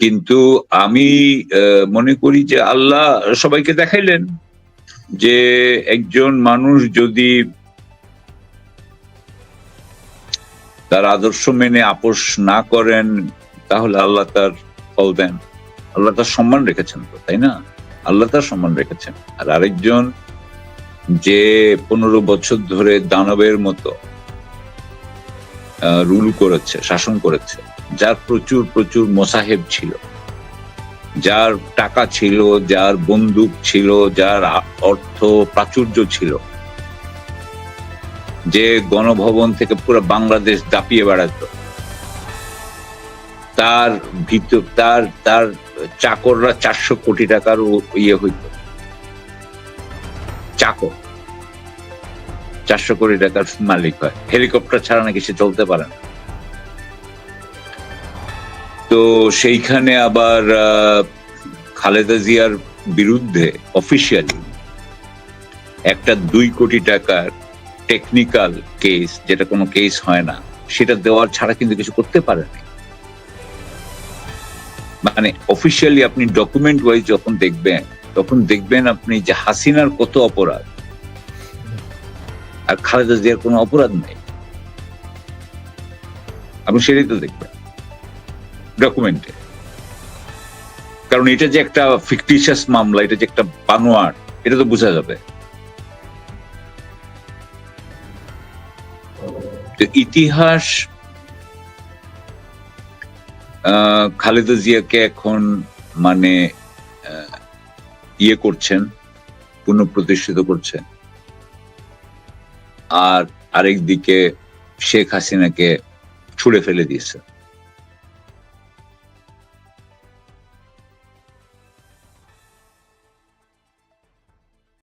কিন্তু আমি মনে করি যে আল্লাহ সবাইকে দেখাইলেন যে একজন মানুষ যদি তার আদর্শ মেনে আপোষ না করেন, তাহলে আল্লাহ তার ফল দেন। আল্লাহ তার সম্মান রেখেছেন তো, তাই না? আল্লাহ তার সম্মান রেখেছেন। আর আরেকজন যে পনেরো বছর ধরে দানবের মতো রুল করেছে, শাসন করেছে। যার প্রচুর প্রচুর মোসাহেব ছিল। যার টাকা ছিল, যার বন্দুক ছিল, যার অর্থ প্রাচুর্য ছিল। যে গণভবন থেকে পুরো বাংলাদেশ দাপিয়ে বেড়াতো। তার ভিতর তার তার চাকররা চারশো কোটি টাকার ইয়ে হইত। চাকর। চারশো কোটি টাকার মালিক হয়। হেলিকপ্টার ছাড়া নাকি সে চলতে পারে না। তো সেইখানে আবার খালেদা জিয়ার বিরুদ্ধে অফিসিয়ালি একটা দুই কোটি টাকার টেকনিক্যাল কেস যেটা কোনো কেস হয় না, সেটা দেওয়ার ছাড়া কিন্তু কিছু করতে পারে না। মানে অফিসিয়ালি আপনি ডকুমেন্ট ওয়াইজ যখন দেখবেন, তখন দেখবেন আপনি যে হাসিনার কত অপরাধ আর খালেদা জিয়ার কোনো অপরাধ নেই। আপনি সেটাই তো দেখবেন। ডকুমেন্টে কারণ এটা যে একটা ফিকটিশিয়াস মামলা, এটা যে একটা বানোয়াট এটা তো বোঝা যাবে। ইতিহাস খালেদা জিয়াকে এখন মানে ইয়ে করছেন, পুনঃপ্রতিষ্ঠিত করছেন। আর আরেক দিকে শেখ হাসিনাকে ছুড়ে ফেলে দিয়েছে।